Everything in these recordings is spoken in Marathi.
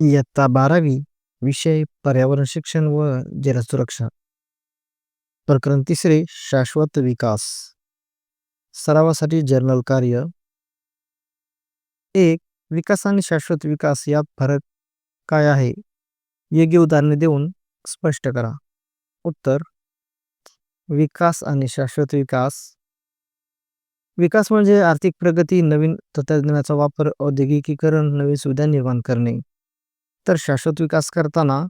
इयत्ता बारावी विषय पर्यावरण शिक्षण व जलसुरक्षा. प्रकरण तिसरे शाश्वत विकास. सरावासाठी जर्नल कार्य. एक विकास आणि शाश्वत विकास यात फरक काय आहे? योग्य उदाहरणे देऊन स्पष्ट करा. उत्तर विकास आणि शाश्वत विकास. विकास म्हणजे आर्थिक प्रगती नवीन तंत्रज्ञानाचा वापर औद्योगिकीकरण नवीन सुविधा निर्माण करणे. तर शाश्वत विकास करताना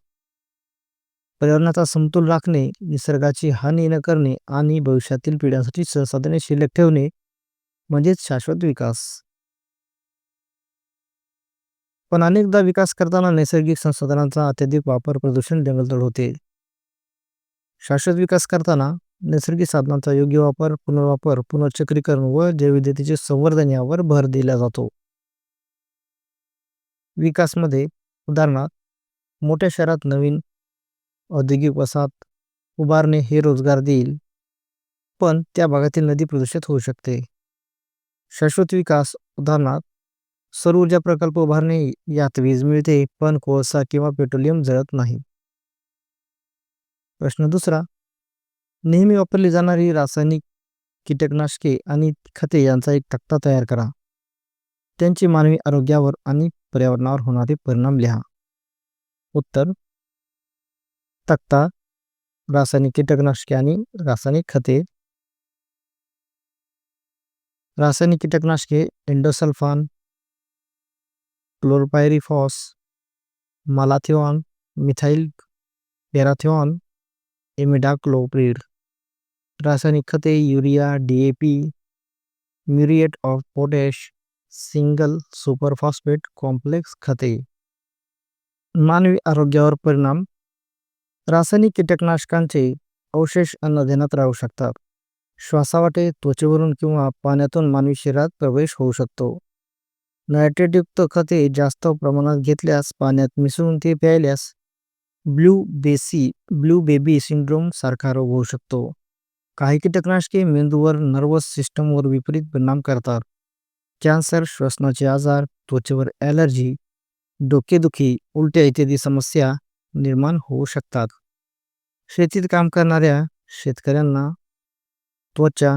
पर्यावरणाचा समतोल राखणे निसर्गाची हानी न करणे आणि भविष्यातील पिढ्यांसाठी संसाधने शिल्लक ठेवणे म्हणजेच शाश्वत विकास. पण अनेकदा विकास करताना नैसर्गिक संसाधनांचा अत्यधिक वापर प्रदूषण जंगलतोड होते. शाश्वत विकास करताना नैसर्गिक साधनांचा योग्य वापर पुनर्वापर पुनर्चक्रीकरण व जैविधतेचे संवर्धन यावर भर दिला जातो. विकासमध्ये उदाहरणार्थ मोठ्या शहरात नवीन औद्योगिक वसाहत उभारणे हे रोजगार देईल पण त्या भागातील नदी प्रदूषित होऊ शकते. शाश्वत विकास उदाहरणार्थ सौर ऊर्जा प्रकल्प उभारणे यात वीज मिळते पण कोळसा किंवा पेट्रोलियम जळत नाही. प्रश्न दुसरा नेहमी वापरली जाणारी रासायनिक कीटकनाशके आणि खते यांचा एक तक्ता तयार करा. त्यांची मानवी आरोग्यावर आणि पर्यावरणावर होणारे परिणाम लिहा. उत्तर. तक्ता. रासायनिक कीटकनाशके आणि रासायनिक खते. रासायनिक कीटकनाशके endosulfan chlorpyrifos malathion methyl parathion imidacloprid रासायनिक खते urea D A P muriate of potash single superphosphate complex खते. मानवी आरोग्यावर परिणाम. रासायनिक कीटकनाशकांचे अवशेष अन्नधेनात राहू शकतात. श्वासावाटे त्वचेवरून किंवा पाण्यातून मानवी शरीरात प्रवेश होऊ शकतो. नायट्रेटयुक्त खते जास्त प्रमाणात घेतल्यास पाण्यात मिसळून ते प्यायल्यास ब्लू बेसी ब्लू बेबी सिंड्रोम सारखा रोग होऊ शकतो. काही कीटकनाशके मेंदूवर नर्वस सिस्टमवर विपरीत परिणाम करतात. कॅन्सर श्वसनाचे आजार त्वचेवर ॲलर्जी डोकेदुखी उलट्या इत्यादी समस्या निर्माण होऊ शकतात. शेतीत काम करणाऱ्या शेतकऱ्यांना त्वचा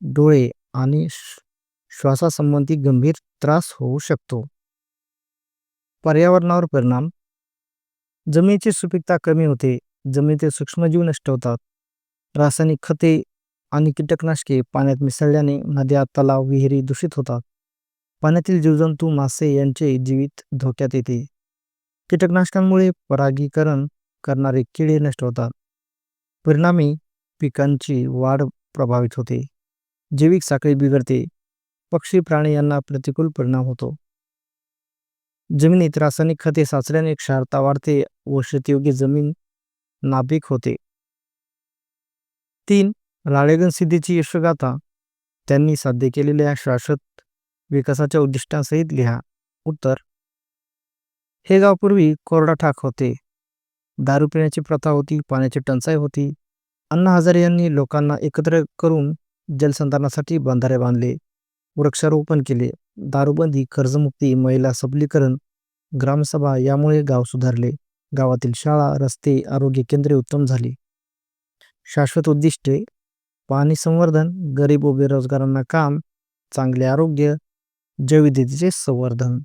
डोळे आणि श्वासासंबंधी गंभीर त्रास होऊ शकतो. पर्यावरणावर परिणाम. जमिनीची सुपीकता कमी होते. जमिनीतील सूक्ष्मजीव नष्ट होतात. रासायनिक खते आणि कीटकनाशके पाण्यात मिसळल्याने नद्या तलाव विहिरी दूषित होतात. पाण्यातील जीवजंतू मासे यांचे जीवित धोक्यात येते. कीटकनाशकांमुळे परागीकरण करणारे किडे नष्ट होतात. परिणामी पिकांची वाढ प्रभावित होते. जैविक साखळी बिघडते. पक्षी प्राणी यांना प्रतिकूल परिणाम होतो. जमिनीत रासायनिक खते साचल्याने क्षारता वाढते व शेतीयोग्य जमीन नापीक होते. तीन राळेगण सिद्धीची यशगाथा. त्यांनी साध्य केलेल्या शाश्वत विकासाच्या उद्दिष्टांसहित लिहा. उत्तर. हे गाव पूर्वी कोरडा ठाक होते. दारू पिण्याची प्रथा होती पाण्याची टंचाई होती. अण्णा हजारे यांनी लोकांना एकत्र करून जलसंधारणासाठी बांधारे बांधले. वृक्षारोपण केले. दारूबंदी कर्जमुक्ती महिला सबलीकरण ग्रामसभा यामुळे गाव सुधारले. गावातील शाळा रस्ते आरोग्य केंद्रे उत्तम झाली. शाश्वत उद्दिष्टे पाणी संवर्धन गरीब व बेरोजगारांना काम चांगले आरोग्य जैवविविधतेचे संवर्धन.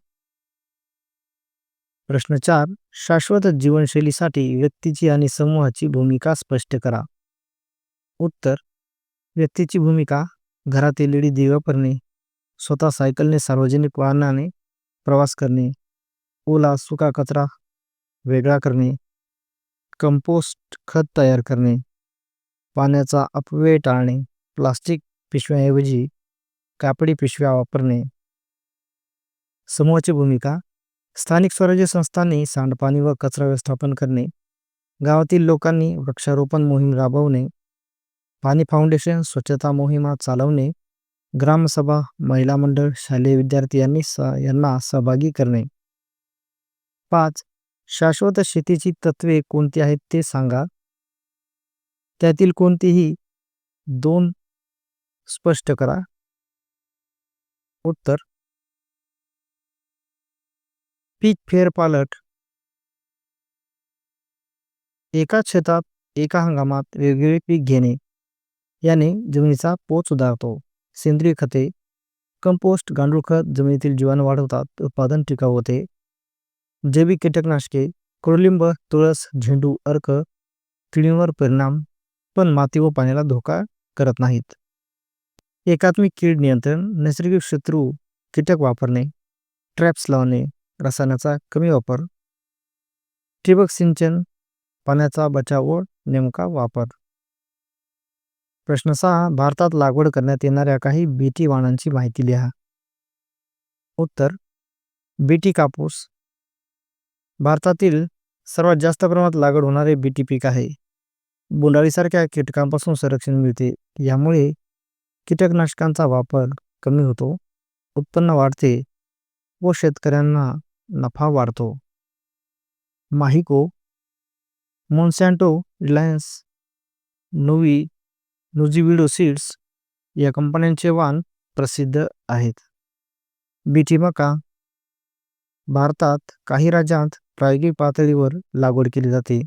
प्रश्न चार. शाश्वत जीवनशैलीसाठी व्यक्तीची आणि समूहाची भूमिका स्पष्ट करा. उत्तर. व्यक्तीची भूमिका घरात एलईडी दिवे वापरणे स्वतः सायकलने सार्वजनिक वाहनाने प्रवास करणे ओला सुका कचरा वेगळा करणे कंपोस्ट खत तयार करणे पाण्याचा अपव्यय टाळणे प्लास्टिक पिशव्याऐवजी कापडी पिशव्या वापरणे समूहाची भूमिका स्थानिक स्वराज्य संस्थांनी सांडपाणी व कचरा व्यवस्थापन करणे गावातील लोकांनी वृक्षारोपण मोहीम राबवणे पाणी फाउंडेशन स्वच्छता मोहिमा चालवणे ग्रामसभा महिला मंडळ शालेय विद्यार्थी यांनी यांना सहभागी करणे. पाच शाश्वत शेतीची तत्वे कोणती आहेत ते सांगा. त्यातील कोणतीही दोन स्पष्ट करा. उत्तर पीक फेरपालट. एकाच शेतात एका हंगामात वेगवेगळे पीक घेणे. याने जमिनीचा पोत सुधारतो. सेंद्रिय खते कंपोस्ट गांडूळखत जमिनीतील जीवाणू वाढवतात. उत्पादन टिकाऊ होते. जैविक कीटकनाशके कडुलिंब तुळस झेंडू अर्क किडींवर परिणाम पण माती व पाण्याला धोका करत नाहीत. एकात्मिक कीड नियंत्रण नैसर्गिक शत्रू कीटक वापरणे ट्रॅप्स लावणे रसायनाचा कमी वापर. ठिबक सिंचन पाण्याचा बचाव व नेमका वापर. प्रश्न सहा भारतात लागवड करण्यात येणाऱ्या काही बीटी वाणांची माहिती लिहा. उत्तर बीटी कापूस. भारतातील सर्वात जास्त प्रमाणात लागवड होणारे बीटी पीक आहे. बोंडाळीसारख्या कीटकांपासून संरक्षण मिळते. यामुळे कीटकनाशकांचा वापर कमी होतो उत्पन्न वाढते व शेतकऱ्यांना नफा वाढतो. माहिको मोन्सॅन्टो रिलायन्स नोवी नुझिविडो सीड्स या कंपन्यांचे वाण प्रसिद्ध आहेत. बीटी मका भारतात काही राज्यांत प्रायोगिक पातळीवर लागवड केली जाते.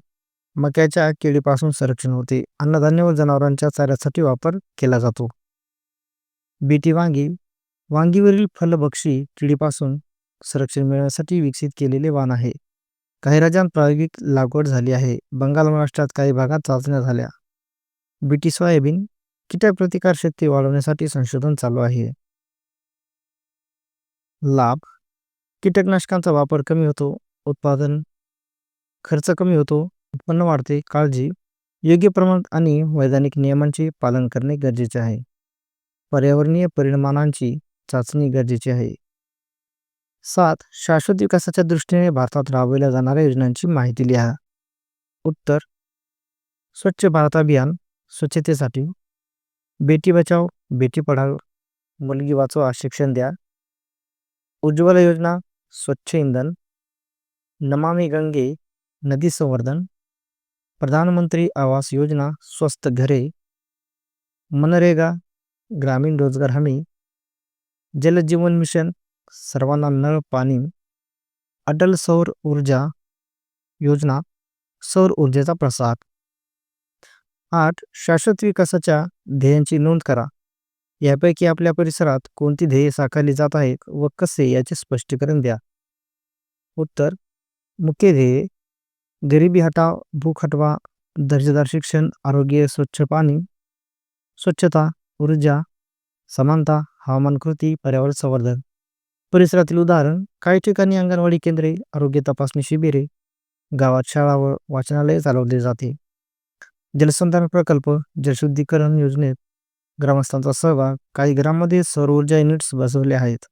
मक्याच्या केळीपासून संरक्षण होते. अन्नधान्य व जनावरांच्या चाऱ्यासाठी वापर केला जातो. बीटी वांगी वांगीवरील फलभक्षी किडीपासून संरक्षण मिळवण्यासाठी विकसित केलेले वाण आहे. काही राज्यांत प्रायोगिक लागवड झाली आहे. बंगाल महाराष्ट्रात काही भागात चाचण्या झाल्या. बीटी सोयाबीन कीटक प्रतिकार शक्ती वाढवण्यासाठी संशोधन चालू आहे. लाभ. कीटकनाशकांचा वापर कमी होतो. उत्पादन खर्च कमी होतो. उत्पन्न वाढते. काळजी. योग्य प्रमाणात आणि वैधानिक नियमांचे पालन करणे गरजेचे आहे. पर्यावरणीय परिणामांची चाचणी गरजेची आहे. सात शाश्वत विकासाच्या दृष्टीने भारतात राबवल्या जाणाऱ्या योजनांची माहिती लिहा. उत्तर स्वच्छ भारत अभियान स्वच्छतेसाठी बेटी बचाव बेटी पढाव मुलगी वाचवा शिक्षण द्या. उज्ज्वला योजना स्वच्छ इंधन नमामि गंगे नदी संवर्धन प्रधानमंत्री आवास योजना स्वस्त घरे मनरेगा ग्रामीण रोजगार हमी जल जीवन मिशन सर्वांना नळ पाणी अटल सौर ऊर्जा योजना सौर ऊर्जेचा प्रसार. आठ शाश्वत विकासाच्या ध्येयांची नोंद करा. यापैकी आपल्या परिसरात कोणती ध्येय साकारली जात आहेत व कसे याचे स्पष्टीकरण द्या. उत्तर मुख्य ध्येय गरिबी हटाव भूक हटवा दर्जेदार शिक्षण आरोग्य स्वच्छ पाणी स्वच्छता ऊर्जा समानता हवामान कृती पर्यावरण संवर्धन. परिसरातील उदाहरण काही ठिकाणी अंगणवाडी केंद्रे आरोग्य तपासणी शिबिरे गावात शाळा व वाचनालय चालवले जाते. जलसंधारण प्रकल्प जलशुद्धीकरण योजनेत ग्रामस्थांचा सहभाग काही घरांमध्ये सौर ऊर्जा युनिट्स बसवले आहेत.